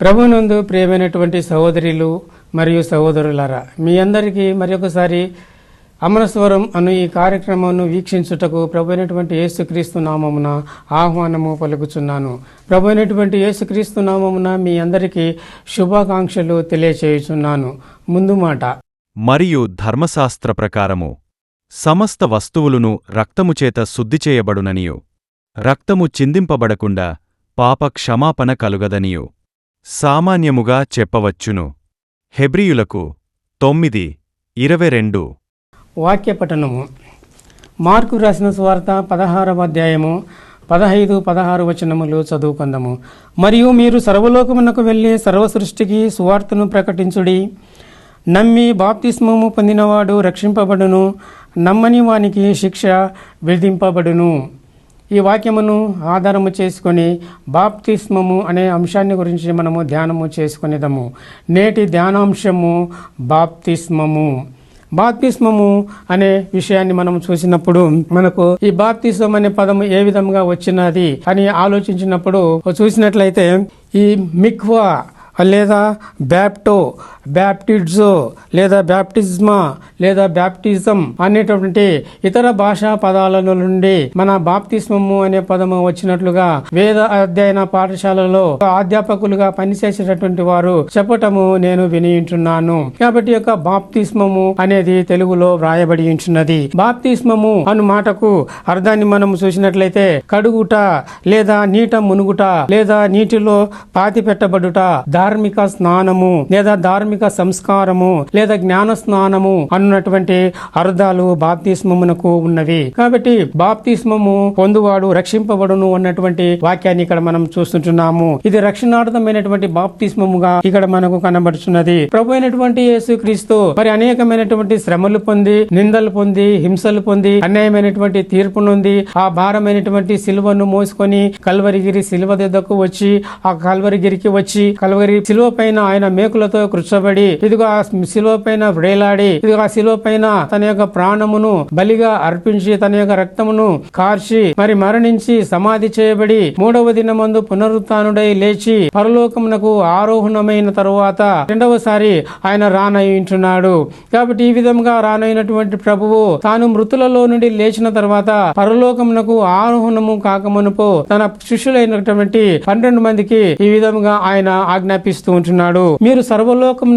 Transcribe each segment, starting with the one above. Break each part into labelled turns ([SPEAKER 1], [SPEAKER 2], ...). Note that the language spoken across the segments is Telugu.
[SPEAKER 1] ప్రభునందు ప్రియమైనటువంటి సహోదరులు మరియు సహోదరులారా మీ అందరికీ మరొకసారి అమరస్వరం అను ఈ కార్యక్రమాన్ని వీక్షించుటకు ప్రభు అయినటువంటి యేసుక్రీస్తు నామమున ఆహ్వానము పలుకుచున్నాను. ప్రభు అయినటువంటి యేసుక్రీస్తు నామమున మీ అందరికీ శుభాకాంక్షలు తెలియచేయుచున్నాను. ముందు మాట.
[SPEAKER 2] మరియు ధర్మశాస్త్ర ప్రకారము సమస్త వస్తువులను రక్తము చేత శుద్ధి చేయబడుననియు రక్తము చిందింపబడకుండా పాప క్షమాపణ కలుగదనియు. సామాన్యముగా చెప్పవచ్చును. హెబ్రియులకు తొమ్మిది ఇరవై రెండు.
[SPEAKER 1] వాక్యపఠనము మార్కు రాసిన స్వార్త పదహారవ అధ్యాయము పదహైదు పదహారు వచనములు చదువుకుందాము. మరియు మీరు సర్వలోకమునకు వెళ్ళి సర్వ సృష్టికి సువార్తను ప్రకటించుడి. నమ్మి బాప్తిస్మము పొందినవాడు రక్షింపబడును. నమ్మని వానికి శిక్ష విధింపబడును. ఈ వాక్యమును ఆధారము చేసుకొని బాప్తిస్మము అనే అంశాన్ని గురించి మనము ధ్యానము చేసుకునేదము. నేటి ధ్యానాంశము బాప్తిస్మము. బాప్తిస్మము అనే విషయాన్ని మనం చూసినప్పుడు మనకు ఈ బాప్తిస్మం అనే పదము ఏ విధంగా వచ్చినది అని ఆలోచించినప్పుడు చూసినట్లయితే ఈ మిక్వా లేదా బ్యాప్టో బ్యాప్టిజో లేదా బ్యాప్టిజ్మా లేదా బ్యాప్టిజం అనేటటువంటి ఇతర భాషా పదాల నుండి మన బాప్తిస్మము అనే పదము వచ్చినట్లుగా వేద అధ్యయన పాఠశాలలో అధ్యాపకులుగా పనిచేసేటటువంటి వారు చెప్పటము నేను వినియించున్నాను కాబట్టి యొక్క బాప్తిస్మము అనేది తెలుగులో వ్రాయబడి ఉంచున్నది. బాప్తిస్మము అను మాటకు అర్థాన్ని మనం చూసినట్లయితే కడుగుట లేదా నీట మునుగుట లేదా నీటిలో పాతి పెట్టబడుట ధార్మిక స్నానము లేదా ధార్మిక సంస్కారము లేదా జ్ఞాన స్నానము అన్నటువంటి అర్థాలు బాప్తిస్మమునకు ఉన్నవి. కాబట్టి బాప్తిస్మము పొందువాడు రక్షింపబడును అన్నటువంటి వాక్యాన్ని ఇక్కడ మనం చూస్తుంటున్నాము. ఇది రక్షణార్థమైనటువంటి బాప్తిస్మముగా ఇక్కడ మనకు కనబడుచున్నది. ప్రభు అయినటువంటి యేసు క్రీస్తు మరి అనేకమైనటువంటి శ్రమలు పొంది నిందలు పొంది హింసలు పొంది అన్యాయమైనటువంటి తీర్పు నుండి ఆ భారమైనటువంటి సిలువను మోసుకొని కల్వరిగిరి సిలువ దగ్గరకు వచ్చి ఆ కల్వరిగిరికి వచ్చి కల్వరి సిలువ పైన ఆయన మేకులతో కృచ్చబడి ఇదిగో ఆ శిలువ పైన వేలాడి ఇదిగో ఆ శిలువ పైన తన యొక్క ప్రాణమును బలిగా అర్పించి తన యొక్క రక్తమును కార్చి మరి మరణించి సమాధి చేయబడి మూడవ దినమందు పునరుత్డై లేచి పరలోకమునకు ఆరోహణమైన తరువాత రెండవసారి ఆయన రానయించున్నాడు. కాబట్టి ఈ విధంగా రానైనటువంటి ప్రభువు తాను మృతులలో నుండి లేచిన తర్వాత పరలోకమునకు ఆరోహణము కాకమునుపు తన శిష్యులైనటువంటి పన్నెండు మందికి ఈ విధంగా ఆయన ఆజ్ఞాపిస్తూ ఉంటున్నాడు. మీరు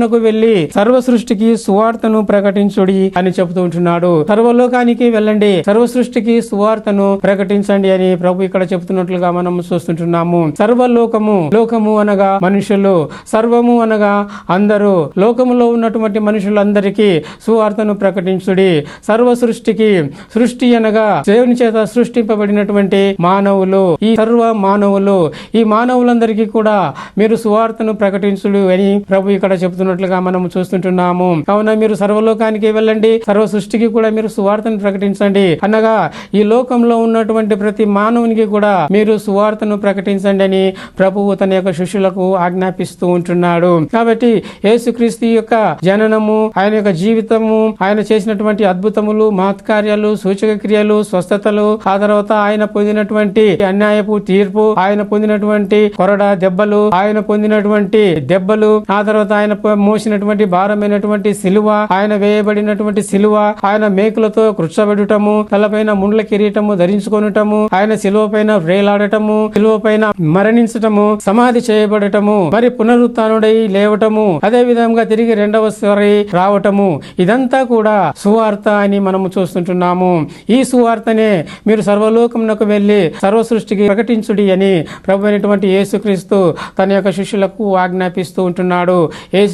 [SPEAKER 1] సర్వలోకమునకు వెళ్ళి సర్వ సృష్టికి సువార్తను ప్రకటించుడి అని చెబుతూ ఉంటున్నాడు. సర్వలోకానికి వెళ్ళండి సర్వ సృష్టికి సువార్తను ప్రకటించండి అని ప్రభు ఇక్కడ చెబుతున్నట్లుగా మనం చూస్తుంటున్నాము. సర్వలోకము లోకము అనగా మనుషులు సర్వము అనగా అందరూ. లోకములో ఉన్నటువంటి మనుషులందరికీ సువార్తను ప్రకటించుడి. సర్వ సృష్టికి సృష్టి అనగా దేవుని చేత సృష్టింపబడినటువంటి మానవులు. ఈ సర్వ మానవులు ఈ మానవులందరికీ కూడా మీరు సువార్తను ప్రకటించుడు అని ప్రభు ఇక్కడ చెబుతున్నట్లుగా మనం చూస్తుంటున్నాము. కావున మీరు సర్వలోకానికి వెళ్ళండి. సర్వ సృష్టికి కూడా మీరు సువార్తను ప్రకటించండి. అనగా ఈ లోకంలో ఉన్నటువంటి ప్రతి మానవునికి కూడా మీరు సువార్తను ప్రకటించండి అని ప్రభువు తన యొక్క శిష్యులకు ఆజ్ఞాపిస్తూ ఉంటున్నాడు. కాబట్టి యేసుక్రీస్తు యొక్క జననము ఆయన యొక్క జీవితము ఆయన చేసినటువంటి అద్భుతములు మహత్కార్యాలు సూచక క్రియలు స్వస్థతలు ఆ తర్వాత ఆయన పొందినటువంటి అన్యాయపు తీర్పు ఆయన పొందినటువంటి కొరడ దెబ్బలు ఆయన పొందినటువంటి దెబ్బలు ఆ తర్వాత ఆయన మోసినటువంటి భారమైనటువంటి సిలువ ఆయన వేయబడినటువంటి సిలువ ఆయన మేకులతో కృచ్చబెడటము తలపైన ముండ్ల కిరీటము ధరించుకొనటము ఆయన సిలువ పైన వేలాడటము సిలువ పైన మరణించటము సమాధి చేయబడటము మరి పునరుత్డై లేవటము అదే విధంగా తిరిగి రెండవ సారి రావటము ఇదంతా కూడా సువార్త అని మనము చూస్తుంటున్నాము. ఈ సువార్తనే మీరు సర్వలోకమునకు వెళ్ళి సర్వ సృష్టికి ప్రకటించుడి అని ప్రభు అయినటువంటి యేసుక్రీస్తు తన యొక్క శిష్యులకు ఆజ్ఞాపిస్తూ ఉంటున్నాడు.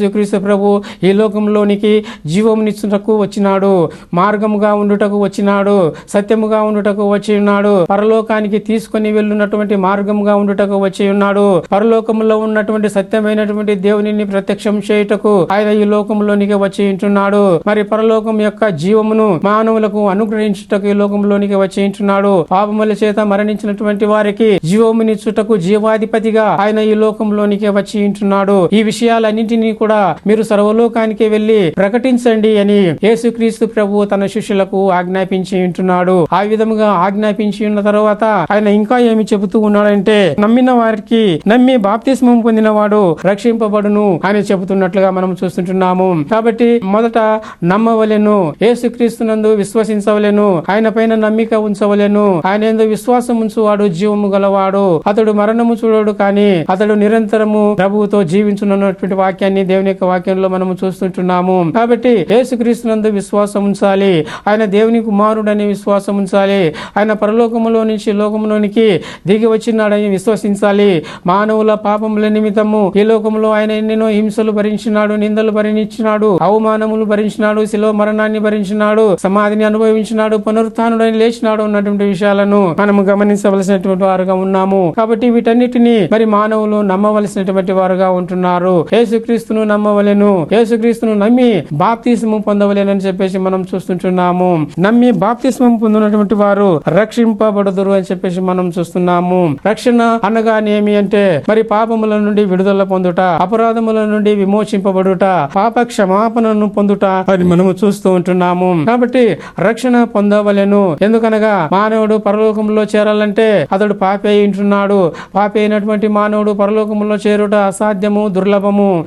[SPEAKER 1] యేసుక్రీస్తు ప్రభు ఈ లోకంలోనికి జీవమునిచ్చుటకు వచ్చినాడు మార్గముగా ఉండుటకు వచ్చినాడు సత్యముగా ఉండుటకు వచ్చి ఉన్నాడు పరలోకానికి తీసుకొని వెళ్ళున్నటువంటి మార్గముగా ఉండుటకు వచ్చి ఉన్నాడు పరలోకములో ఉన్నటువంటి సత్యమైనటువంటి దేవునిని ప్రత్యక్షం చేయుటకు ఆయన ఈ లోకంలోనికి వచ్చి ఉంటున్నాడు. మరి పరలోకం యొక్క జీవమును మానవులకు అనుగ్రహించుటకు ఈ లోకంలోనికి వచ్చి ఉంటున్నాడు. పాపముల చేత మరణించినటువంటి వారికి జీవమునిచ్చుటకు జీవాధిపతిగా ఆయన ఈ లోకంలోనికి వచ్చి ఉంటున్నాడు. ఈ విషయాలన్నింటినీ కూడా మీరు సర్వలోకానికి వెళ్ళి ప్రకటించండి అని యేసుక్రీస్తు ప్రభు తన శిష్యులకు ఆజ్ఞాపించి ఉంటున్నాడు. ఆ విధముగా ఆజ్ఞాపించి ఉన్న తర్వాత ఆయన ఇంకా ఏమి చెబుతూ ఉన్నాడంటే నమ్మిన వారికి నమ్మి బాప్తిస్మం పొందినవాడు రక్షింపబడును అని చెబుతున్నట్లుగా మనం చూస్తుంటున్నాము. కాబట్టి మొదట నమ్మవలెను యేసుక్రీస్తునందు విశ్వసించవలెను ఆయన పైన నమ్మిక ఉంచవలెను ఆయన ఎందు విశ్వాసం ఉంచువాడు జీవము గలవాడు. అతడు మరణము చూడడు కానీ అతడు నిరంతరము ప్రభువుతో జీవించున్నటువంటి వాక్యాన్ని దేవుని యొక్క వాక్యంలో మనము చూస్తుంటున్నాము. కాబట్టి యేసుక్రీస్తునందు విశ్వాసం ఉంచాలి. ఆయన దేవుని కుమారుడు అనే విశ్వాసం ఉంచాలి. ఆయన పరలోకములో నుంచి లోకములోనికి దిగి వచ్చినాడని విశ్వసించాలి. మానవుల పాపముల నిమిత్తము ఈ లోకంలో ఆయన ఎన్నెన్నో హింసలు భరించినాడు నిందలు భరించినాడు అవమానములు భరించినాడు శిలో మరణాన్ని భరించినాడు సమాధిని అనుభవించినాడు పునరుత్డని లేచినాడు ఉన్నటువంటి విషయాలను మనము గమనించవలసినటువంటి వారుగా ఉన్నాము. కాబట్టి వీటన్నిటిని మరి మానవులు నమ్మవలసినటువంటి వారుగా ఉంటున్నారు. యేసుక్రీస్తును నమ్మవలెను యేసుక్రీస్తును నమ్మి బాప్తిస్మం పొందవలేనని చెప్పేసి మనం చూస్తుంటున్నాము. నమ్మి బాప్తిస్మం పొందినటువంటి వారు రక్షింపబడదురు అని చెప్పేసి మనం చూస్తున్నాము. రక్షణ అనగానేమి అంటే మరి పాపముల నుండి విడుదల పొందుట అపరాధముల నుండి విమోచింపబడుట పాప క్షమాపణను పొందుట అని మనము చూస్తూ ఉంటున్నాము. కాబట్టి రక్షణ పొందవలెను. ఎందుకనగా మానవుడు పరలోకంలో చేరాలంటే అతడు పాపి ఉంటున్నాడు. పాపి అయినటువంటి మానవుడు పరలోకంలో చేరుట అసాధ్యము దుర్లభము.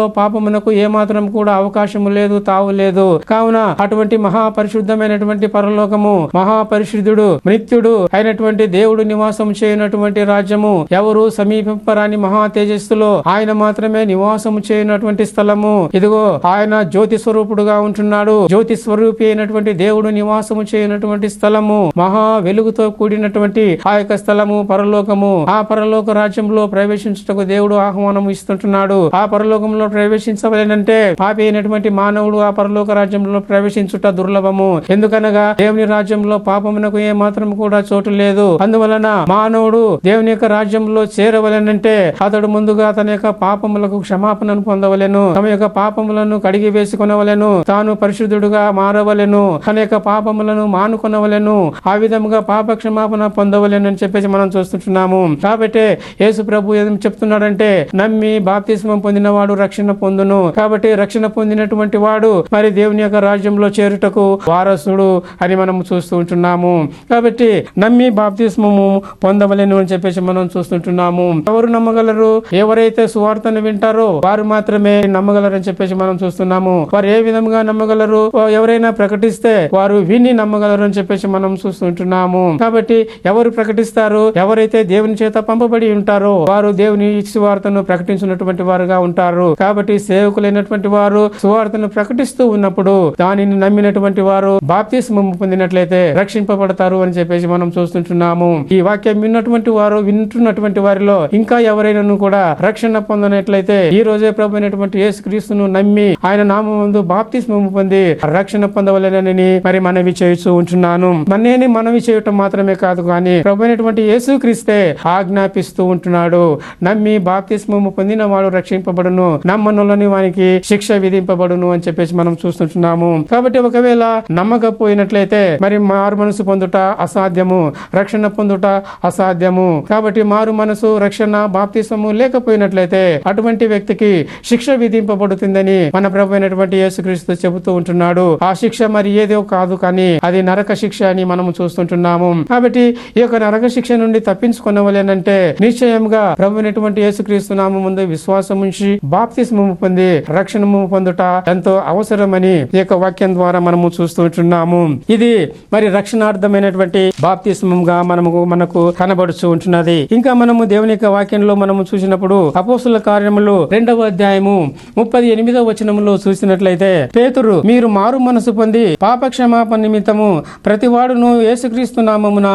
[SPEAKER 1] పరలోకములో పాపమునకు ఏమాత్రం కూడా అవకాశము లేదు తావు లేదు. కావున అటువంటి మహాపరిశుద్ధమైనటువంటి పరలోకము మహాపరిశుద్ధుడు నిత్యుడు అయినటువంటి దేవుడు నివాసం చేయనటువంటి రాజ్యము ఎవరు సమీపింపరాని మహా తేజస్సులో ఆయన మాత్రమే నివాసం చేయనటువంటి స్థలము. ఇదిగో ఆయన జ్యోతి స్వరూపుడుగా ఉంటున్నాడు. జ్యోతి స్వరూపి అయినటువంటి దేవుడు నివాసము చేయనటువంటి స్థలము మహా వెలుగుతో కూడినటువంటి ఆ యొక్క స్థలము పరలోకము. ఆ పరలోక రాజ్యంలో ప్రవేశించుటకు దేవుడు ఆహ్వానం ఇస్తుంటున్నాడు. ఆ పరలోకంలో ప్రవేశించవలనంటే పాపి అయినటువంటి మానవుడు ఆ పరలోక రాజ్యంలో ప్రవేశించుట దుర్లభము. ఎందుకనగా దేవుని రాజ్యంలో పాపమునకు ఏ మాత్రం కూడా చోటు లేదు. అందువలన మానవుడు దేవుని యొక్క రాజ్యంలో చేరవలనంటే అతడు ముందుగా తన యొక్క పాపములకు క్షమాపణను పొందవలెను తమ యొక్క పాపములను కడిగి వేసుకొనవలెను తాను పరిశుద్ధుడుగా మారవలెను తన యొక్క పాపములను మానుకొనవలెను ఆ విధముగా పాప క్షమాపణ పొందవలెను అని చెప్పేసి మనం చూస్తుంటున్నాము. కాబట్టి యేసు ప్రభు ఏం చెప్తున్నాడంటే నమ్మి బాప్తిస్మం పొందినవాడు రక్షణ పొందును. కాబట్టి రక్షణ పొందినటువంటి వాడు మరి దేవుని యొక్క రాజ్యంలో చేరుటకు వారసుడు అని మనం చూస్తూ ఉంటున్నాము. కాబట్టి నమ్మి బాప్తిస్మము పొందవలేను అని చెప్పేసి మనం చూస్తుంటున్నాము. ఎవరు నమ్మగలరు? ఎవరైతే సువార్తను వింటారో వారు మాత్రమే నమ్మగలరని చెప్పేసి మనం చూస్తున్నాము. వారు ఏ విధంగా నమ్మగలరు? ఎవరైనా ప్రకటిస్తే వారు విని నమ్మగలరు అని చెప్పేసి మనం చూస్తుంటున్నాము. కాబట్టి ఎవరు ప్రకటిస్తారు ఎవరైతే దేవుని చేత పంపబడి ఉంటారో వారు దేవుని సువార్తను ప్రకటించినటువంటి వారుగా ఉంటారు. కాబట్టి సేవకులైనటువంటి వారు సువార్తను ప్రకటిస్తూ ఉన్నప్పుడు దానిని నమ్మినటువంటి వారు బాప్తిస్మం పొందినట్లయితే రక్షింపబడతారు అని చెప్పేసి మనం చూస్తుంటున్నాము. ఈ వాక్యం విన్నటువంటి వారు వింటున్నటువంటి వారిలో ఇంకా ఎవరైనా కూడా రక్షణ పొందినట్లయితే ఈ రోజే ప్రభు అయినటువంటి యేసుక్రీస్తును నమ్మి ఆయన నామందు బాప్తిస్మం పొంది రక్షణ పొందవలేనని మరి మనవి చేస్తూ ఉంటున్నాను. మన్నేని మనవి చేయటం మాత్రమే కాదు కానీ ప్రభు అయినటువంటి యేసుక్రీస్తే ఆజ్ఞాపిస్తూ ఉంటున్నాడు. నమ్మి బాప్తిస్మము పొందిన వాడు రక్షింపబడును నమ్మనులని వానికి శిక్ష విధింపబడును అని చెప్పేసి మనం చూస్తుంటున్నాము. కాబట్టి ఒకవేళ నమ్మకపోయినట్లయితే మరి మారు మనసు పొందుట అసాధ్యము రక్షణ పొందుట అసాధ్యము. కాబట్టి మారు మనసు రక్షణ బాప్తిసము లేకపోయినట్లయితే అటువంటి వ్యక్తికి శిక్ష విధింపబడుతుందని మన ప్రభు అయినటువంటి యేసుక్రీస్తు చెబుతూ ఉంటున్నాడు. ఆ శిక్ష మరి ఏదో కాదు కానీ అది నరక శిక్ష అని మనము చూస్తుంటున్నాము. కాబట్టి ఈ యొక్క నరక శిక్ష నుండి తప్పించుకునవలేనంటే నిశ్చయంగా ప్రభు అయినటువంటి యేసుక్రీస్తు నామ ముందు విశ్వాసం ఉంచి బాప్తిస్మము పొంది రక్షణము పొందుట ఎంతో అవసరమని ఈ యొక్క వాక్యం ద్వారా మనము చూస్తుంటున్నాము ఇది మరి రక్షణార్థమైనటువంటి బాప్తిస్మంగా మనము మనకు కనబడుచు ఉంటున్నది. ఇంకా మనము దేవుని యొక్క వాక్యంలో మనము చూసినప్పుడు అపోసుల కార్యములు రెండవ అధ్యాయము ముప్పది ఎనిమిదవ వచనంలో చూసినట్లయితే పేతురు మీరు మారు మనసు పొంది పాప క్షమాపణ నిమిత్తము ప్రతివాడును యేసుక్రీస్తు నామమున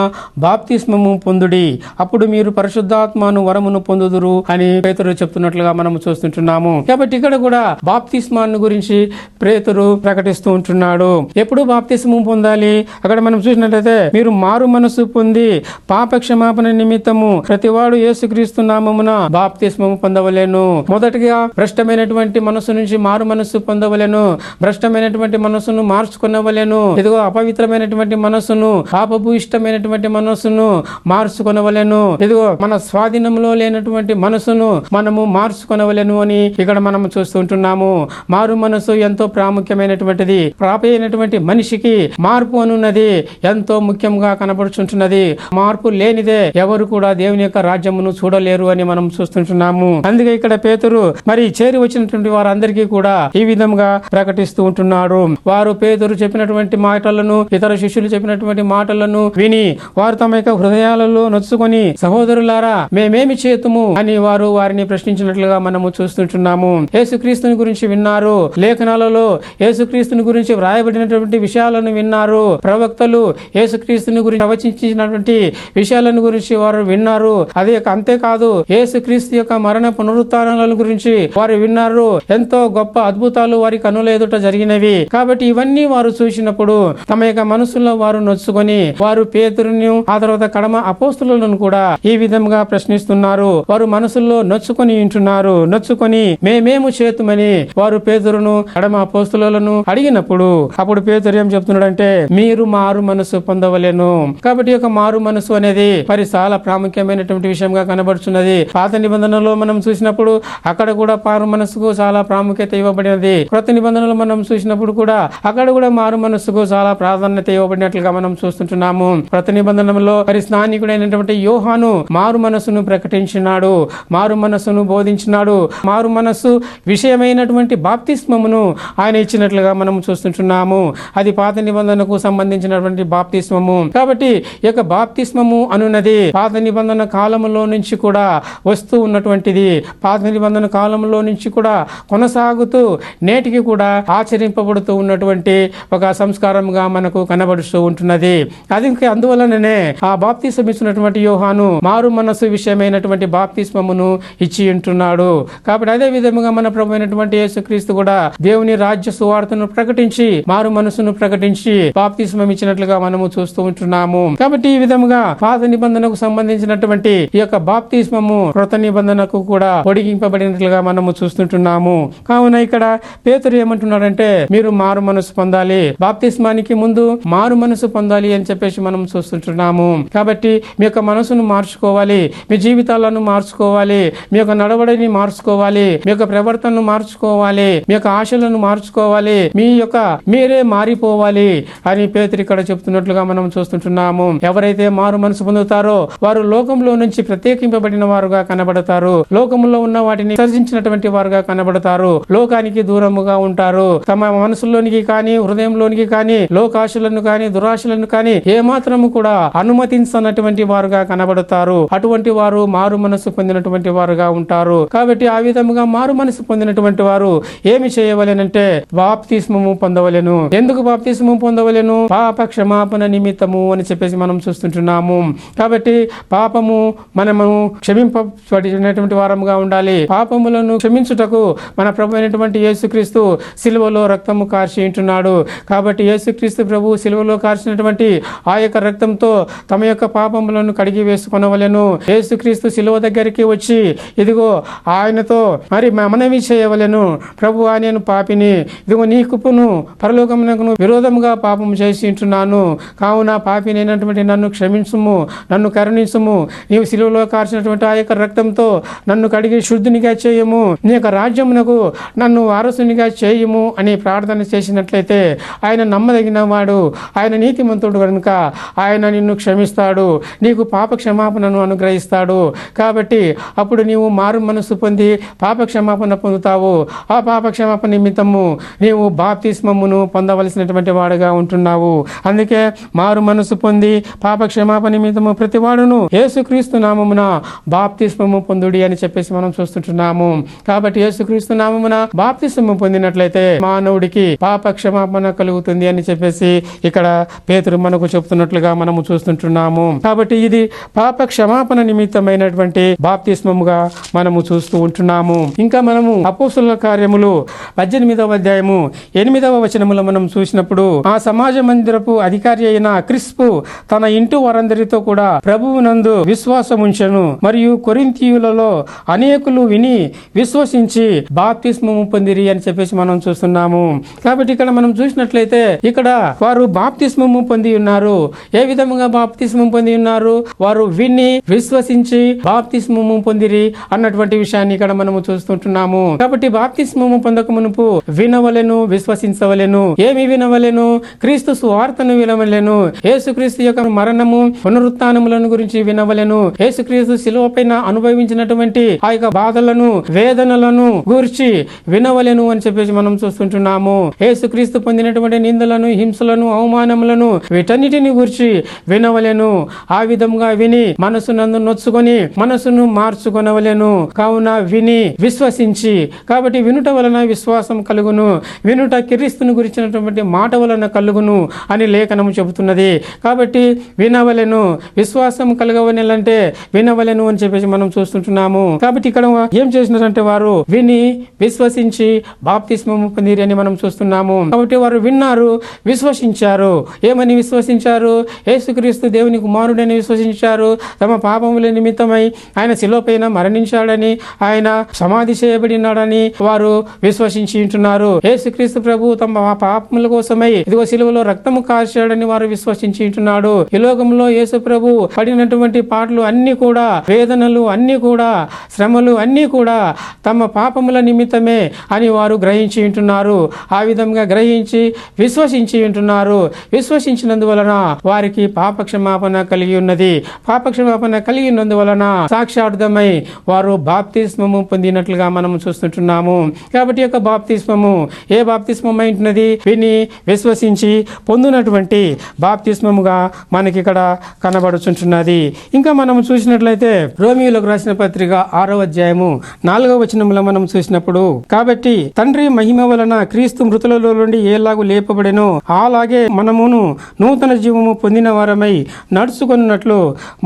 [SPEAKER 1] బాప్తిస్మము పొందుడి. అప్పుడు మీరు పరిశుద్ధాత్మను వరమును పొందుదురు అని పేతురు చెప్తున్నట్లుగా మనము చూస్తుంటున్నాము. కాబట్టి ఇక్కడ కూడా బాప్తిస్మాన్ గురించి ప్రేతుడు ప్రకటిస్తూ ఉంటున్నాడు. ఎప్పుడు బాప్తిస్మం పొందాలి? అక్కడ మనం చూసినట్లయితే మీరు మారు మనసు పొంది పాప క్షమాపణ నిమిత్తము ప్రతివాడు యేసుక్రీస్తు నామమున బాప్తిస్మము పొందవలేను. మొదటిగా భ్రష్టమైనటువంటి మనసు నుంచి మారు మనస్సు పొందవలేను. భ్రష్టమైనటువంటి మనసును మార్చుకునవలేను. ఇదిగో అపవిత్రమైనటువంటి మనసును పాపపు ఇష్టమైనటువంటి మనసును మార్చుకొనవలెను. ఇదిగో మన స్వాధీనంలో లేనటువంటి మనసును మనము మార్చుకొనవలెను అని ఇక్కడ మనం చూస్తుంటున్నాము మారు మనసు ఎంతో ప్రాముఖ్యమైనటువంటిది. ప్రాపైనటువంటి మనిషికి మార్పు అనున్నది ఎంతో ముఖ్యంగా కనపడుచుంటున్నది. మార్పు లేనిదే ఎవరు కూడా దేవుని యొక్క రాజ్యమును చూడలేరు అని మనం చూస్తుంటున్నాము. అందుకే ఇక్కడ పేతురు మరి చేరి వచ్చినటువంటి వారందరికీ కూడా ఈ విధంగా ప్రకటిస్తూ ఉంటున్నాడు. వారు పేతురు చెప్పినటువంటి మాటలను ఇతర శిష్యులు చెప్పినటువంటి మాటలను విని వారు తమ యొక్క హృదయాలలో నొచ్చుకొని సహోదరులారా మేమేమి చేతుము? అని వారు వారిని ప్రశ్నించినట్లుగా మనము చూస్తుంటున్నాము. యేసుక్రీస్తుని గురించి విన్నారు. లేఖనాలలో యేసుక్రీస్తుని గురించి వ్రాయబడినటువంటి విషయాలను విన్నారు. ప్రవక్తలు యేసుక్రీస్తుని గురించి ప్రవచించినటువంటి విషయాలను గురించి వారు విన్నారు. అదే అంతేకాదు యేసుక్రీస్తు యొక్క మరణ పునరుత్నాల గురించి వారు విన్నారు. ఎంతో గొప్ప అద్భుతాలు వారి కనుల ఎదుట జరిగినవి. కాబట్టి ఇవన్నీ వారు చూసినప్పుడు తమ యొక్క మనసులో వారు నొచ్చుకొని వారు పేతురుని ఆ తర్వాత కడమ అపోస్తులను కూడా ఈ విధంగా ప్రశ్నిస్తున్నారు. వారు మనసుల్లో నొచ్చుకొని వింటున్నారు. నొచ్చుకొని మేమేము చేతుమని వారు పేతురును కడమ పోస్తులను అడిగినప్పుడు అప్పుడు పేదరు ఏం చెప్తున్నాడంటే మీరు మారు మనసు పొందవలేను. కాబట్టి యొక్క మారు మనసు అనేది మరి చాలా ప్రాముఖ్యమైనటువంటి విషయంగా కనబడుచున్నది. పాత నిబంధనలో మనం చూసినప్పుడు అక్కడ కూడా మారు మనసుకు చాలా ప్రాముఖ్యత ఇవ్వబడినది. కొత్త నిబంధనలు మనం చూసినప్పుడు కూడా అక్కడ కూడా మారు మనసుకు చాలా ప్రాధాన్యత ఇవ్వబడినట్లుగా మనం చూస్తుంటున్నాము. కొత్త నిబంధనలో మరి స్నానికుడైనటువంటి యోహాను మారు మనసును ప్రకటించినాడు మారు మనసును బోధించినాడు మారు మనస్సు విషయమైనటువంటి బాప్తిస్మమును ఆయన ఇచ్చినట్లుగా మనం చూస్తుంటున్నాము. అది పాత నిబంధనకు సంబంధించినటువంటి బాప్తిస్మము. కాబట్టి ఈ యొక్క బాప్తిస్మము అనున్నది పాత నిబంధన కాలములో నుంచి కూడా వస్తూ ఉన్నటువంటిది. పాత నిబంధన కాలంలో నుంచి కూడా కొనసాగుతూ నేటికి కూడా ఆచరింపబడుతూ ఉన్నటువంటి ఒక సంస్కారంగా మనకు కనబడుతూ ఉంటున్నది. అది ఇంకా అందువలననే ఆ బాప్తిస్మం ఇచ్చినటువంటి యోహాను మారు మనసు విషయమైనటువంటి బాప్తిస్మమును ఇచ్చి ఉంటున్నాడు కాబట్టి అదే విధముగా మన ప్రభు అయినటువంటి యేసుక్రీస్తు కూడా దేవుని రాజ్య సువార్తను ప్రకటించి మారు మనసును ప్రకటించి బాప్తిస్మం ఇచ్చినట్లుగా మనము చూస్తూ ఉంటున్నాము. కాబట్టి ఈ విధముగా పాత నిబంధనకు సంబంధించినటువంటి ఈ యొక్క బాప్తిస్మము కృత నిబంధనకు కూడా పొడిగింపబడినట్లుగా మనము చూస్తుంటున్నాము. కావున ఇక్కడ పేతురు ఏమంటున్నాడంటే మీరు మారు మనసు పొందాలి. బాప్తిస్మానికి ముందు మారు మనసు పొందాలి అని చెప్పేసి మనం చూస్తుంటున్నాము. కాబట్టి మీ యొక్క మనసును మార్చుకోవాలి. మీ జీవితాలను మార్చుకోవాలి. మీ యొక్క నడవడిని మార్చుకోవాలి. మీ యొక్క ప్రవర్తనను మార్చుకోవాలి మీ యొక్క ఆశలను మార్చుకోవాలి మీ యొక్క మీరే మారిపోవాలి అని పేతురు ఇక్కడ చెప్తున్నట్లుగా మనం చూస్తుంటున్నాము. ఎవరైతే మారు మనసు పొందుతారో వారు లోకంలో నుంచి ప్రత్యేకింపబడిన వారుగా కనబడతారు. లోకములో ఉన్న వాటిని సర్జించినటువంటి వారుగా కనబడతారు. లోకానికి దూరముగా ఉంటారు. తమ మనసులోనికి కానీ హృదయంలోనికి కానీ లోకాశులను కానీ దురాశలను కానీ ఏమాత్రము కూడా అనుమతించనటువంటి వారుగా కనబడతారు. అటువంటి వారు మారు మనసు పొందినటువంటి వారుగా ఉంటారు. కాబట్టి ఆ విధముగా మారు మనసు పొందినటువంటి వారు ఏమి చేయవలెనంటే బాప్తిస్మము పొందవలెను. ఎందుకు బాప్తిస్మము పొందవలెను? పాప క్షమాపణ నిమిత్తము అని చెప్పేసి మనం చూస్తుంటున్నాము. కాబట్టి పాపము మనము క్షమింపబడినటువంటి వారముగా ఉండాలి. పాపములను క్షమించుటకు మన ప్రభు అయినటువంటి యేసుక్రీస్తు సిలువలో రక్తము కార్చి ఉంటున్నాడు. కాబట్టి యేసుక్రీస్తు ప్రభు సిలువలో కార్చినటువంటి ఆ యొక్క రక్తంతో తమ యొక్క పాపములను కడిగి వేసుకొనవలెను యేసుక్రీస్తు సిలువ దగ్గరికి వచ్చి ఇదిగో ఆయనతో మరి మనవి చేయవలెను. ప్రభు నేను పాపిని. ఇదిగో నీ కుప్పును పరలోకమునకును విరోధముగా పాపం చేసి ఉంటున్నాను. కావున పాపినైనటువంటి నన్ను క్షమించుము నన్ను కరుణించుము. నీవు సిలువలో కార్చినటువంటి ఆ యొక్క రక్తంతో నన్ను కడిగి శుద్ధినిగా చేయము. నీ యొక్క రాజ్యమునకు నన్ను వారసునిగా చేయము అని ప్రార్థన చేసినట్లయితే ఆయన నమ్మదగిన వాడు. ఆయన నీతిమంతుడు కనుక ఆయన నిన్ను క్షమిస్తాడు. నీకు పాప క్షమాపణను అనుగ్రహిస్తాడు. కాబట్టి అప్పుడు నీవు మారు మనసు పొంది పాప క్షమాపణ పొందుతావు. ఆ పాప క్షమాపణ నిమిత్తము నీవు బాప్తిస్మమును పొందవలసినటువంటి వాడుగా ఉంటున్నావు. అందుకే మారు మనసు పొంది పాప క్షమాపణ నిమిత్తము ప్రతి వాడును యేసుక్రీస్తు నామమున బాప్తిస్మము పొందుడి అని చెప్పేసి మనం చూస్తుంటున్నాము. కాబట్టి యేసుక్రీస్తు నామమున బాప్తిస్మము పొందినట్లయితే మానవుడికి పాప క్షమాపణ కలుగుతుంది అని చెప్పేసి ఇక్కడ పేతురు మనకు చెప్తున్నట్లుగా మనము చూస్తుంటున్నాము. కాబట్టి ఇది పాప క్షమాపణ నిమిత్తమైనటువంటి బాప్తిస్మముగా మనము చూస్తూ ఉంటున్నాము. ఇంకా మనము అపోసుల కార్యములు పద్దెనిమిదవ అధ్యాయము ఎనిమిదవ వచనములో మనం చూసినప్పుడు ఆ సమాజ మందిరపు అధికారి అయిన క్రిస్పు తన ఇంటి వారందరితో కూడా ప్రభువునందు విశ్వాసం మరియు కొరింతీయులలో అనేకులు విని విశ్వసించి బాప్తిస్మము పొందిరి అని చెప్పేసి మనం చూస్తున్నాము. కాబట్టి ఇక్కడ మనం చూసినట్లయితే ఇక్కడ వారు బాప్తిస్మము పొంది ఉన్నారు. ఏ విధముగా బాప్తిస్మం పొంది ఉన్నారు? వారు విని విశ్వసించి బాప్తిస్మము పొందిరి అన్నటువంటి విషయాన్ని ఇక్కడ మనము చూస్తున్నాం చూస్తుంటున్నాము కాబట్టి బాప్తిస్మము పొందక మునుపు వినవలను విశ్వసించవలను ఏమి వినవలను క్రీస్తు సువార్తను వినవలను యేసుక్రీస్తు యొక్క మరణము పునరుత్నములను గురించి వినవలను యేసుక్రీస్తు శిలువ పైన అనుభవించినటువంటి ఆ యొక్క బాధలను వేదనలను గూర్చి వినవలను అని చెప్పేసి మనం చూస్తుంటున్నాము. యేసుక్రీస్తు పొందినటువంటి నిందలను హింసలను అవమానములను వీటన్నిటిని గురించి వినవలెను. ఆ విధంగా విని మనసు నందు నొచ్చుకొని మనసును మార్చుకొనవలెను. కావున విని విశ్వ విశ్వసించి. కాబట్టి వినుట వలన విశ్వాసం కలుగును. వినుట కిరిస్తును గురించినటువంటి మాట వలన కలుగును అని లేఖనము చెబుతున్నది. కాబట్టి వినవలెను. విశ్వాసం కలగవలెనంటే వినవలెను అని చెప్పేసి మనం చూస్తుంటున్నాము. కాబట్టి ఇక్కడ ఏం చేసినారంటే వారు విని విశ్వసించి బాప్తిస్మము పొందిరి అని మనం చూస్తున్నాము. కాబట్టి వారు విన్నారు విశ్వసించారు. ఏమని విశ్వసించారు? యేసుక్రీస్తు దేవుని కుమారుడని విశ్వసించారు. తమ పాపముల నిమిత్తమై ఆయన శిలోపైన మరణించాడని ఆయన సమాధి చేయబడినాడని వారు విశ్వసించి ఉంటున్నారు. యేసుక్రీస్తు ప్రభు తమ పాపముల కోసమై ఇదిగో శిలువలో రక్తము కార్చాడని వారు విశ్వసించి ఉంటున్నాడు. ఈ లోకంలో యేసు ప్రభు పడినటువంటి పాటలు అన్ని కూడా వేదనలు అన్ని కూడా శ్రమలు అన్ని కూడా తమ పాపముల నిమిత్తమే అని వారు గ్రహించి ఉంటున్నారు. ఆ విధంగా గ్రహించి విశ్వసించి ఉంటున్నారు. విశ్వసించినందువలన వారికి పాపక్షమాపణ కలిగి ఉన్నది. పాపక్షమాపణ కలిగి ఉన్నందువలన సాక్షార్థమై వారు బాప్తిస్మము పొందినట్లుగా మనం చూస్తుంటున్నాము. కాబట్టి యొక్క బాప్తిస్మము ఏ బాప్తిస్మం ఉంటున్నది? విని విశ్వసించి పొందినటువంటి బాప్తిస్మముగా మనకి ఇక్కడ కనబడుచుంటున్నది. ఇంకా మనం చూసినట్లయితే రోమియోలకు రాసిన పత్రిక ఆరో అధ్యాయము నాలుగవ వచనంలో మనం చూసినప్పుడు కాబట్టి తండ్రి మహిమ వలన క్రీస్తు మృతులలో నుండి ఏలాగు లేపబడెనో అలాగే మనమును నూతన జీవము పొందిన వారమై నడుచుకున్నట్లు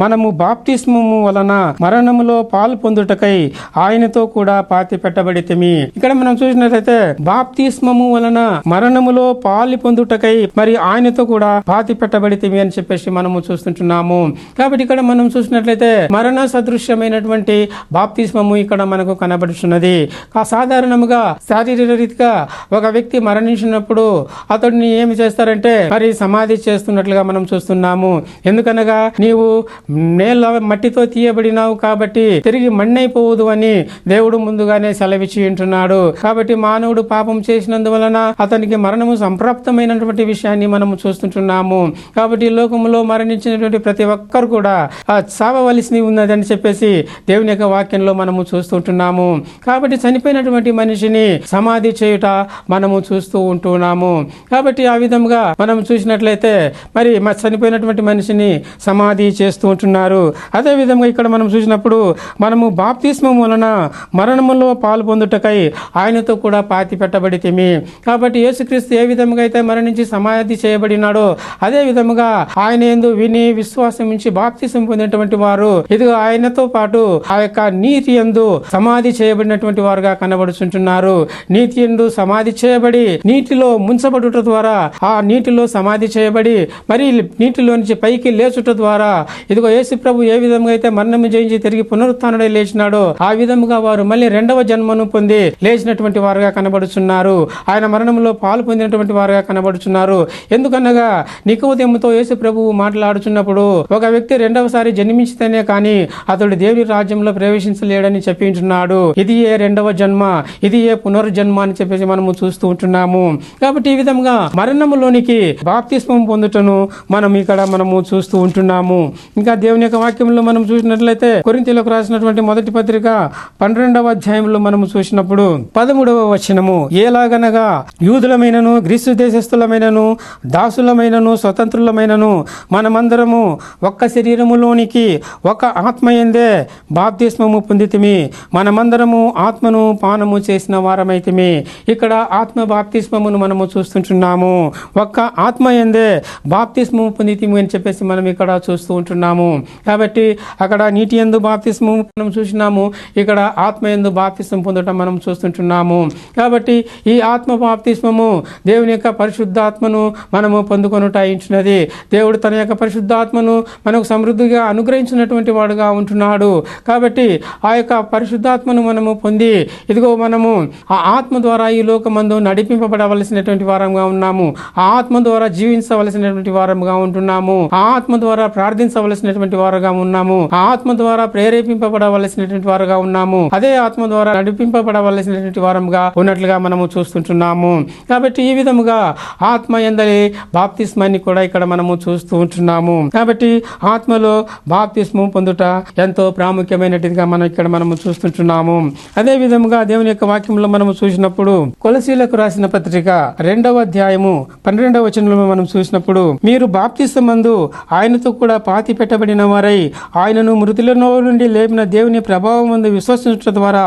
[SPEAKER 1] మనము బాప్తిస్మము వలన మరణములో పాలు పొందుటకై ఆయనతో కూడా పాతి పెట్టబడితిమి ఇక్కడ మనం చూసినట్లయితే బాప్తిస్మము వలన మరణములో పాలు పొందుటకై మరి ఆయనతో కూడా పాతి పెట్టబడితిమి అని చెప్పేసి మనము చూస్తుంటున్నాము. కాబట్టి ఇక్కడ మనం చూసినట్లయితే మరణ సదృశ్యమైనటువంటి బాప్తిస్మము ఇక్కడ మనకు కనబడుతున్నది సాధారణముగా శారీరక రీతిగా ఒక వ్యక్తి మరణించినప్పుడు అతడిని ఏమి చేస్తారంటే మరి సమాధి చేస్తున్నట్లుగా మనం చూస్తున్నాము. ఎందుకనగా నీవు నేల మట్టితో తీయబడినావు కాబట్టి తిరిగి మಣ್ಣైపోవదు అని దేవుడు ముందుగానే సెలవిచ్చి ఉంటున్నాడు కాబట్టి మానవుడు పాపం చేసినందువలన అతనికి మరణము సంప్రాప్తమైనటువంటి విషయాన్ని మనము చూస్తుంటున్నాము. కాబట్టి లోకంలో మరణించినటువంటి ప్రతి ఒక్కరు కూడా ఆ చావవలసి ఉన్నదని చెప్పేసి దేవుని యొక్క వాక్యంలో మనము చూస్తుంటున్నాము. కాబట్టి చనిపోయినటువంటి మనిషిని సమాధి చేయుట మనము చూస్తూ ఉంటున్నాము. కాబట్టి ఆ విధంగా మనం చూసినట్లయితే మరి మ- చనిపోయినటువంటి మనిషిని సమాధి చేస్తూ ఉంటున్నారు. అదే విధంగా ఇక్కడ మనం చూసినప్పుడు మనము బాప్తిస్మం వలన మరణములో పాలు పొందుటకై ఆయనతో కూడా పాతి పెట్టబడితిమి. కాబట్టి యేసుక్రీస్తు ఏ విధంగా అయితే మరణించి సమాధి చేయబడినాడో అదే విధముగా ఆయన ఎందు విని విశ్వాసం నుంచి బాప్తిసం పొందినటువంటి వారు ఇదిగో ఆయనతో పాటు ఆ యొక్క నీతి ఎందు సమాధి చేయబడినటువంటి వారుగా కనబడుచుంటున్నారు. నీతి ఎందు సమాధి చేయబడి నీటిలో ముంచబడుట ద్వారా ఆ నీటిలో సమాధి చేయబడి మరి నీటిలో నుంచి పైకి లేచుట ద్వారా ఇదిగో యేసు ప్రభు ఏ విధంగా అయితే మరణము జయించి తిరిగి పునరుత్డై లేచినాడో ఆ విధముగా వారు మళ్ళీ రెండవ జన్మను పొంది లేచినటువంటి వారుగా కనబడుచున్నారు. ఆయన మరణంలో పాలు పొందినటువంటి వారుగా కనబడుచున్నారు. ఎందుకనగా నికోదెమ్ముతో యేసు ప్రభువు మాట్లాడుచున్నప్పుడు ఒక వ్యక్తి రెండవసారి జన్మించితేనే కానీ అతడు దేవుని రాజ్యంలో ప్రవేశించలేడని చెప్పించున్నాడు ఇది ఏ రెండవ జన్మ? ఇది ఏ పునర్జన్మ అని చెప్పేసి మనము చూస్తూ ఉంటున్నాము. కాబట్టి ఈ విధంగా మరణములోనికి బాప్తిస్మం పొందుటను మనం ఇక్కడ మనము చూస్తూ ఉంటున్నాము. ఇంకా దేవుని యొక్క వాక్యంలో మనం చూసినట్లయితే కొరింతీలకు రాసినటువంటి మొదటి పత్రిక పన్నెండవ అధ్యాయంలో మనము చూసినప్పుడు పదమూడవ వచనము ఏలాగనగా యూదులమైనను గ్రీసు దేశస్థులమైనను దాసులమైనను స్వతంత్రులమైనను మనమందరము ఒక్క శరీరములోనికి ఒక ఆత్మయందే బాప్తిస్మము పొందితిమి. మనమందరము ఆత్మను పానము చేసిన వారమైతిమి. ఇక్కడ ఆత్మ బాప్తిస్మమును మనము చూస్తుంటున్నాము. ఒక్క ఆత్మయందే బాప్తిస్మము పొందితిమి అని చెప్పేసి మనం ఇక్కడ చూస్తూ ఉంటున్నాము. కాబట్టి అక్కడ నీటి ఎందు బాప్తిస్మము మనం చూసినాము. ఇక్కడ ఆత్మ ఎందు బాప్తిస్మం పొందడం మనం చూస్తుంటున్నాము. కాబట్టి ఈ ఆత్మ బాప్తిస్మము దేవుని యొక్క పరిశుద్ధాత్మను మనము పొందుకొనుటాయించినది దేవుడు తన యొక్క పరిశుద్ధాత్మను మనకు సమృద్ధిగా అనుగ్రహించినటువంటి వాడుగా ఉంటున్నాడు. కాబట్టి ఆ యొక్క పరిశుద్ధాత్మను మనము పొంది ఇదిగో మనము ఆ ఆత్మ ద్వారా ఈ లోకమందు నడిపింపబడవలసినటువంటి వారంగా ఉన్నాము. ఆ ఆత్మ ద్వారా జీవించవలసినటువంటి వారంగా ఉంటున్నాము. ఆ ఆత్మ ద్వారా ప్రార్థించవలసినటువంటి వారుగా ఉన్నాము. ఆ ఆత్మ ద్వారా ప్రేరేపింపబడవలసినటువంటి వారుగా ఉన్నాము. అదే పరిశుద్ధాత్మ ద్వారా నడిపింపబడవలసినటువంటి వారంగా ఉన్నట్లుగా మనము చూస్తుంటున్నాము. కాబట్టి ఈ విధముగా ఆత్మ ఎందలి బాప్తిస్మాన్ని కూడా ఇక్కడ మనము చూస్తూ ఉంటున్నాము. కాబట్టి ఆత్మలో బాప్తిస్మం పొందుట ఎంతో ప్రాముఖ్యమైనట్టుగా మనం ఇక్కడ మనము చూస్తుంటున్నాము. అదే విధముగా దేవుని యొక్క వాక్యంలో మనము చూసినప్పుడు కొలసీలకు రాసిన పత్రిక రెండవ అధ్యాయము పన్నెండవ వచనంలో మనం చూసినప్పుడు మీరు బాప్తిస్మందు ఆయనతో కూడా పాతి పెట్టబడిన వారై ఆయనను మృతులలో నుండి లేపిన దేవుని ప్రభావం ముందు విశ్వసించడం ద్వారా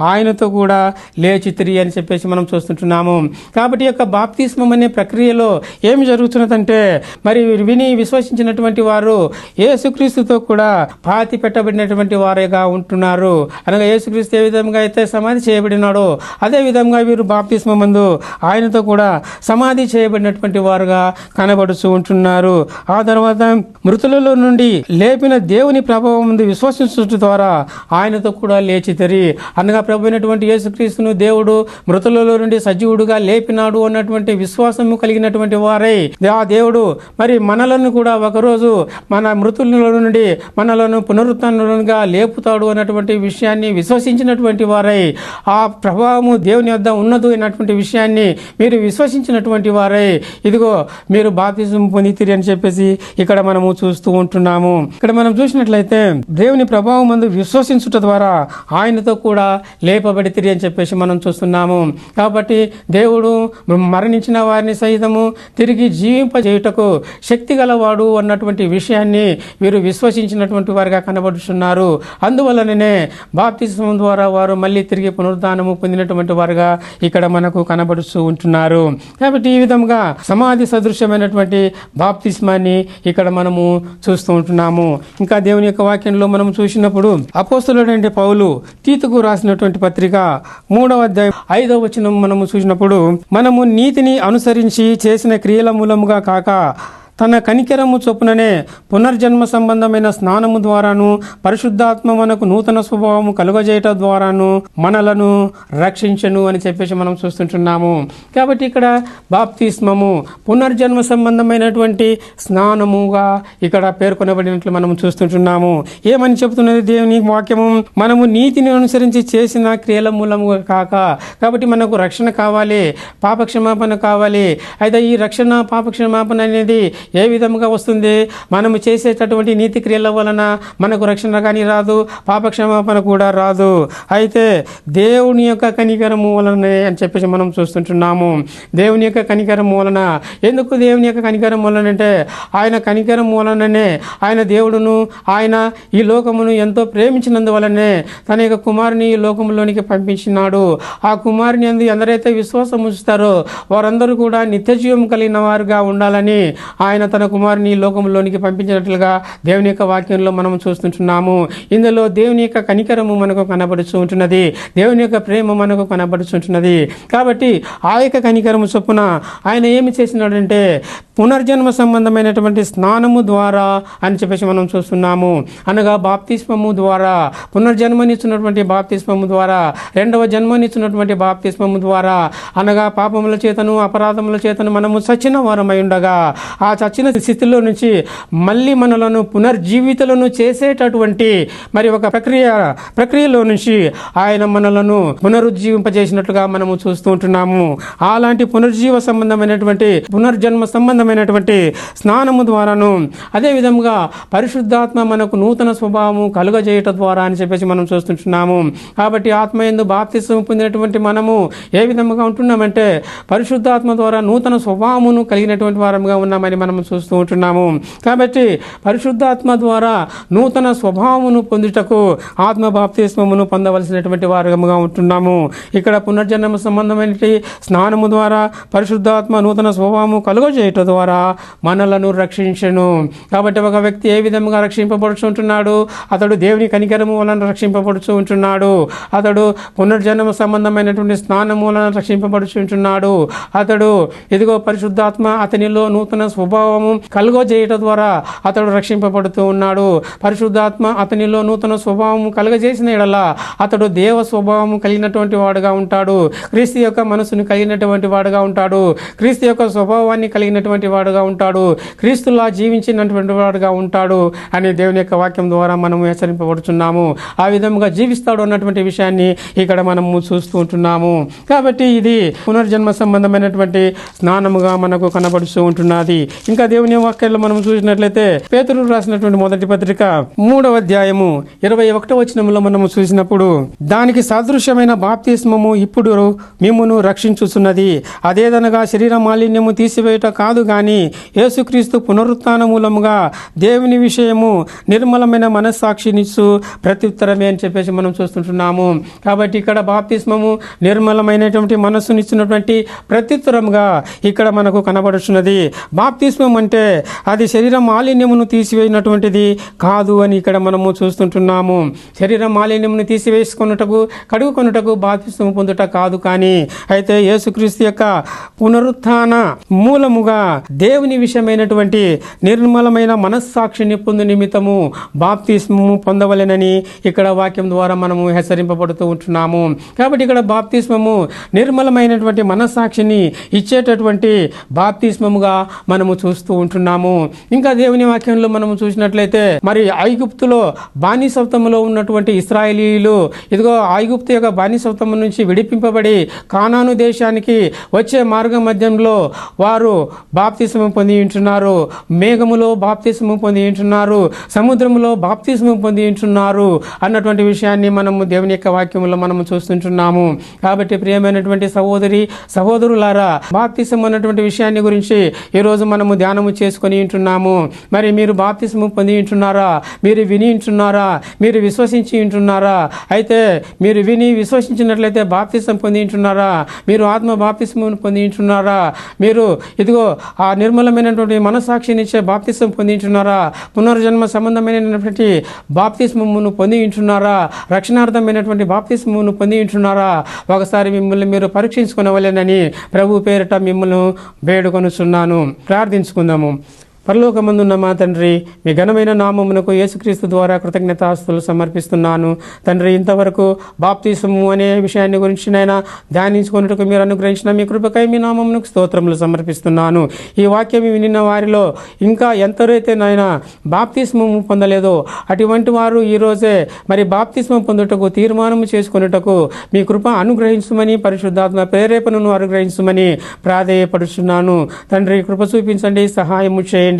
[SPEAKER 1] ఆయనతో కూడా లేచితిరి అని చెప్పేసి మనం చూస్తుంటున్నాము. కాబట్టి యొక్క బాప్తిస్మం అనే ప్రక్రియలో ఏమి జరుగుతున్నదంటే మరి విని విశ్వసించినటువంటి వారు యేసుక్రీస్తుతో కూడా పాతి పెట్టబడినటువంటి వారేగా ఉంటున్నారు. అనగా యేసుక్రీస్తు ఏ విధంగా అయితే సమాధి చేయబడినాడో అదే విధంగా వీరు బాప్తిస్మం మందు ఆయనతో కూడా సమాధి చేయబడినటువంటి వారుగా కనబడుతూ ఉంటున్నారు. ఆ తర్వాత మృతులలో నుండి లేపిన దేవుని ప్రభావం ముందు విశ్వసించడం ద్వారా ఆయనతో కూడా లేచితరి అనగా ప్రభు అయినటువంటి యేసుక్రీస్తును దేవుడు మృతులలో నుండి సజీవుడుగా లేపినాడు అన్నటువంటి విశ్వాసము కలిగినటువంటి వారై. ఆ దేవుడు మరి మనలను కూడా ఒకరోజు మన మృతుల నుండి మనలను పునరుత్నంగా లేపుతాడు అన్నటువంటి విషయాన్ని విశ్వసించినటువంటి వారై. ఆ ప్రభావము దేవుని వద్ద ఉన్నదు అన్నటువంటి విషయాన్ని మీరు విశ్వసించినటువంటి వారై. ఇదిగో మీరు బాప్తిజం పొందితిరి అని చెప్పేసి ఇక్కడ మనము చూస్తూ ఉంటున్నాము. ఇక్కడ మనం చూసినట్లయితే దేవుని ప్రభావం మందు విశ్వసించుట ద్వారా ఆయనతో కూడా లేపబడితిరి అని చెప్పేసి మనం చూస్తున్నాము. కాబట్టి దేవుడు మరణించిన వారిని సహితము తిరిగి జీవింపజేయుటకు శక్తి గలవాడు అన్నటువంటి విషయాన్ని వీరు విశ్వసించినటువంటి వారిగా కనబడుతున్నారు అందువలననే బాప్తిజం ద్వారా వారు మళ్ళీ తిరిగి పునరుద్ధానము పొందినటువంటి వారుగా ఇక్కడ మనకు కనబడుతూ ఉంటున్నారు. కాబట్టి ఈ విధంగా సమాధి సదృశ్యమైనటువంటి బాప్తిస్మాన్ని ఇక్కడ మనము చూస్తూ ఉంటున్నాము. ఇంకా దేవుని యొక్క వాక్యంలో మనం చూసినప్పుడు అపోస్తులుడైన పౌలు తీతుకు రాసినటువంటి పత్రిక మూడవ అధ్యాయం ఐదవ వచనం మనము చూసినప్పుడు మనము నీతిని అనుసరించి చేసిన క్రియల మూలముగా కాక తన కనికెరము చొప్పుననే పునర్జన్మ సంబంధమైన స్నానము ద్వారాను పరిశుద్ధాత్మ మనకు నూతన స్వభావము కలుగజేయటం ద్వారాను మనలను రక్షించను అని చెప్పేసి మనం చూస్తుంటున్నాము. కాబట్టి ఇక్కడ బాప్తిస్మము పునర్జన్మ సంబంధమైనటువంటి స్నానముగా ఇక్కడ పేర్కొనబడినట్లు మనం చూస్తుంటున్నాము. ఏమని చెబుతున్నది దేవుని వాక్యము? మనము నీతిని అనుసరించి చేసిన క్రియల మూలముగా కాక కాబట్టి మనకు రక్షణ కావాలి పాపక్షమాపణ కావాలి. అయితే ఈ రక్షణ పాపక్షమాపణ అనేది ఏ విధముగా వస్తుంది? మనము చేసేటటువంటి నీతి క్రియల వలన మనకు రక్షణ కానీ రాదు పాపక్షమాపణ కూడా రాదు. అయితే దేవుని యొక్క కనికరము వలనే అని చెప్పేసి మనం చూస్తుంటున్నాము. దేవుని యొక్క కనికరం వలన. ఎందుకు దేవుని యొక్క కనికరం మూలనంటే ఆయన కనికరం వలననే ఆయన దేవుడును ఆయన ఈ లోకమును ఎంతో ప్రేమించినందువలనే తన యొక్క కుమారుని ఈ లోకంలోనికి పంపించినాడు. ఆ కుమారుని అందు ఎందరైతే విశ్వాసం ఉంచుతారో వారందరూ కూడా నిత్యజీవం కలిగిన వారుగా ఉండాలని ఆయన తన కుమారుని లోకంలోనికి పంపించినట్లుగా దేవుని యొక్క వాక్యంలో మనం చూస్తుంటున్నాము. ఇందులో దేవుని యొక్క కనికరము మనకు కనబడుతూ ఉంటున్నది. దేవుని యొక్క ప్రేమ మనకు కనబడుచుంటున్నది కాబట్టి ఆ యొక్క కనికరము చొప్పున ఆయన ఏమి చేసినాడంటే పునర్జన్మ సంబంధమైనటువంటి స్నానము ద్వారా అని చెప్పేసి మనం చూస్తున్నాము. అనగా బాప్తిస్మము ద్వారా పునర్జన్మనిచ్చినటువంటి బాప్తిస్మము ద్వారా రెండవ జన్మనిచ్చినటువంటి బాప్తిస్మము ద్వారా అనగా పాపముల చేతను అపరాధముల చేతను మనము సచిన వారమై ఉండగా ఆ చచ్చిన స్థితిలో నుంచి మళ్ళీ మనలను పునర్జీవితలను చేసేటటువంటి మరి ఒక ప్రక్రియ ప్రక్రియలో నుంచి ఆయన మనలను పునరుజ్జీవింపజేసినట్లుగా మనము చూస్తూ ఉంటున్నాము. అలాంటి పునర్జీవ సంబంధమైనటువంటి పునర్జన్మ సంబంధమైనటువంటి స్నానము ద్వారాను అదే విధముగా పరిశుద్ధాత్మ మనకు నూతన స్వభావము కలుగజేయటం ద్వారా అని చెప్పేసి మనం చూస్తుంటున్నాము. కాబట్టి ఆత్మ ఎందు బాప్తిసం పొందినటువంటి మనము ఏ విధముగా ఉంటున్నామంటే పరిశుద్ధాత్మ ద్వారా నూతన స్వభావమును కలిగినటువంటి వారముగా ఉన్నామని మనం చూస్తూ ఉంటున్నాము. కాబట్టి పరిశుద్ధాత్మ ద్వారా నూతన స్వభావమును పొందుటకు ఆత్మ బాప్తిస్మమును పొందవలసినటువంటి వారముగా ఉంటున్నాము. ఇక్కడ పునర్జన్మ సంబంధమైన స్నానము ద్వారా పరిశుద్ధాత్మ నూతన స్వభావము కలుగజేయటం ద్వారా మనలను రక్షించను. కాబట్టి ఒక వ్యక్తి ఏ విధంగా రక్షింపబడుచుంటున్నాడు అతడు దేవుని కనికరము వలన రక్షింపబడుచు ఉంటున్నాడు. అతడు పునర్జన్మ సంబంధమైనటువంటి స్నానము వలన రక్షింపబడుచుంటున్నాడు అతడు ఇదిగో పరిశుద్ధాత్మ అతనిలో నూతన స్వభావం స్వభావము కలుగో చేయటం ద్వారా అతడు రక్షింపబడుతూ ఉన్నాడు. పరిశుద్ధాత్మ అతనిలో నూతన స్వభావం కలుగజేసిన ఎడలా అతడు దేవ స్వభావం కలిగినటువంటి వాడుగా ఉంటాడు. క్రీస్తు యొక్క మనసును కలిగినటువంటి వాడుగా ఉంటాడు. క్రీస్తు యొక్క స్వభావాన్ని కలిగినటువంటి వాడుగా ఉంటాడు. క్రీస్తులా జీవించినటువంటి వాడుగా ఉంటాడు అని దేవుని యొక్క వాక్యం ద్వారా మనము హెచ్చరింపబడుతున్నాము ఆ విధముగా జీవిస్తాడు అన్నటువంటి విషయాన్ని ఇక్కడ మనము చూస్తూ ఉంటున్నాము. కాబట్టి ఇది పునర్జన్మ సంబంధమైనటువంటి స్నానముగా మనకు కనబడుతూ ఉంటున్నది. ఇంకా దేవుని వాక్యాల్లో మనం చూసినట్లయితే పేతురు రాసినటువంటి మొదటి పత్రిక మూడవ అధ్యాయము ఇరవై ఒకటో వచనంలో మనము చూసినప్పుడు దానికి సదృశ్యమైన బాప్తిస్మము ఇప్పుడు మిమ్మును రక్షించుచున్నది. అదేదనగా శరీర మాలిన్యము తీసివేయట కాదు గాని యేసుక్రీస్తు పునరుత్న మూలముగా దేవుని విషయము నిర్మలమైన మనస్సాక్షినిచ్చు ప్రత్యుత్తరమే అని చెప్పేసి మనం చూస్తుంటున్నాము. కాబట్టి ఇక్కడ బాప్తిస్మము నిర్మలమైనటువంటి మనస్సునిచ్చినటువంటి ప్రత్యుత్తరంగా ఇక్కడ మనకు కనబడుచున్నది. బాప్తిస్మం అంటే అది శరీర మాలిన్యమును తీసివేయనటువంటిది కాదు అని ఇక్కడ మనము చూస్తుంటున్నాము. శరీర మాలిన్యమును తీసివేసుకొనుటకు కడుగుకొనుటకు బాప్తిస్మం పొందుట కాదు కానీ అయితే యేసుక్రీస్తు యొక్క పునరుత్థాన మూలముగా దేవుని విషయమైనటువంటి నిర్మలమైన మనస్సాక్షిని పొందు నిమిత్తము బాప్తిస్మము పొందవలెనని ఇక్కడ వాక్యం ద్వారా మనము హెచ్చరింపబడుతూ ఉంటున్నాము. కాబట్టి ఇక్కడ బాప్తిస్మము నిర్మలమైనటువంటి మనస్సాక్షిని ఇచ్చేటటువంటి బాప్తిస్మముగా మనము చూస్తూ ఉంటున్నాము. ఇంకా దేవుని వాక్యంలో మనము చూసినట్లయితే మరి ఐగుప్తులో బానిసత్వములో ఉన్నటువంటి ఇస్రాయేలీలు ఇదిగో ఐగుప్తు యొక్క బానిసత్వము నుంచి విడిపింపబడి కానాను దేశానికి వచ్చే మార్గ మధ్యంలో వారు బాప్తిసము పొంది ఉంటున్నారు. మేఘములో బాప్తిసము పొంది ఉంటున్నారు. సముద్రంలో బాప్తిసము పొంది ఉంటున్నారు అన్నటువంటి విషయాన్ని మనము దేవుని యొక్క వాక్యంలో మనము చూస్తుంటున్నాము. కాబట్టి ప్రియమైనటువంటి సహోదరి సహోదరులారా బాప్తిసం అన్నటువంటి విషయాన్ని గురించి ఈరోజు మనము ధ్యానము చేసుకొని ఉంటున్నాము. మరి మీరు బాప్తిసము పొంది ఉంటున్నారా? మీరు విని ఉంటున్నారా? మీరు విశ్వసించి ఉంటున్నారా? అయితే మీరు విని విశ్వసించినట్లయితే బాప్తిసం పొంది ఉంటున్నారా? మీరు ఆత్మ బాప్తిసమును పొంది ఉంటున్నారా? మీరు ఇదిగో ఆ నిర్మలమైనటువంటి మనసాక్షినిచ్చే బాప్తిసం పొంది ఉంటున్నారా? పునర్జన్మ సంబంధమైనటువంటి బాప్తిస్మమును పొంది ఉంటున్నారా? రక్షణార్థమైనటువంటి బాప్తిస్మమును పొంది ఉంటున్నారా? ఒకసారి మిమ్మల్ని మీరు పరీక్షించుకునవలేనని ప్రభు పేరిట మిమ్మల్ని వేడుకొనుచున్నాను. ప్రార్థించుకుందాము పరలోకమందున్న మా తండ్రి మీ ఘనమైన నామమునకు యేసుక్రీస్తు ద్వారా కృతజ్ఞతాస్తులు సమర్పిస్తున్నాను. తండ్రి ఇంతవరకు బాప్తీసము అనే విషయాన్ని గురించి నైనా ధ్యానించుకున్నట్టుకు మీరు అనుగ్రహించిన మీ కృపకై మీ నామమునకు స్తోత్రములు సమర్పిస్తున్నాను. ఈ వాక్యం వినిన వారిలో ఇంకా ఎంతరైతే నాయన బాప్తిస్మము పొందలేదో అటువంటి వారు ఈరోజే మరి బాప్తిస్మం పొందుటకు తీర్మానము చేసుకున్నటకు మీ కృప అనుగ్రహించమని పరిశుద్ధాత్మ ప్రేరేపణను అనుగ్రహించమని ప్రాధేయపడుచున్నాను. తండ్రి కృప చూపించండి సహాయము చేయండి.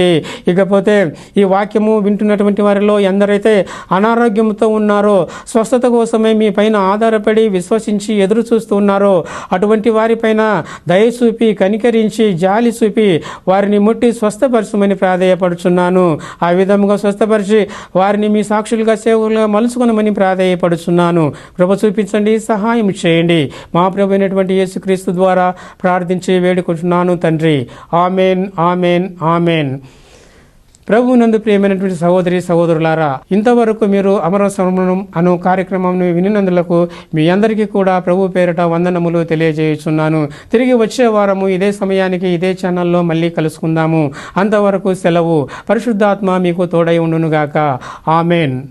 [SPEAKER 1] ఇకపోతే ఈ వాక్యము వింటున్నటువంటి వారిలో ఎందరైతే అనారోగ్యంతో ఉన్నారో స్వస్థత కోసమే మీ పైన ఆధారపడి విశ్వసించి ఎదురు చూస్తూ ఉన్నారో అటువంటి వారిపైన దయ చూపి కనికరించి జాలి చూపి వారిని ముట్టి స్వస్థపరచమని ప్రాధేయపడుచున్నాను. ఆ విధముగా స్వస్థపరిచి వారిని మీ సాక్షులుగా సేవలుగా మలుచుకునమని ప్రాధేయపడుచున్నాను. కృప చూపించండి సహాయం చేయండి. మా ప్రభు అయినటువంటి యేసుక్రీస్తు ద్వారా ప్రార్థించి వేడుకుంటున్నాను తండ్రి. Amen amen amen. ప్రభు నందు ప్రియమైనటువంటి సహోదరి సహోదరులారా ఇంతవరకు మీరు అమర సమరణం అను కార్యక్రమం వినినందులకు మీ అందరికీ కూడా ప్రభు పేరిట వందనములు తెలియజేయుచున్నాను. తిరిగి వచ్చే వారము ఇదే సమయానికి ఇదే ఛానల్లో మళ్ళీ కలుసుకుందాము. అంతవరకు సెలవు. పరిశుద్ధాత్మ మీకు తోడై ఉండునుగాక. ఆమెన్.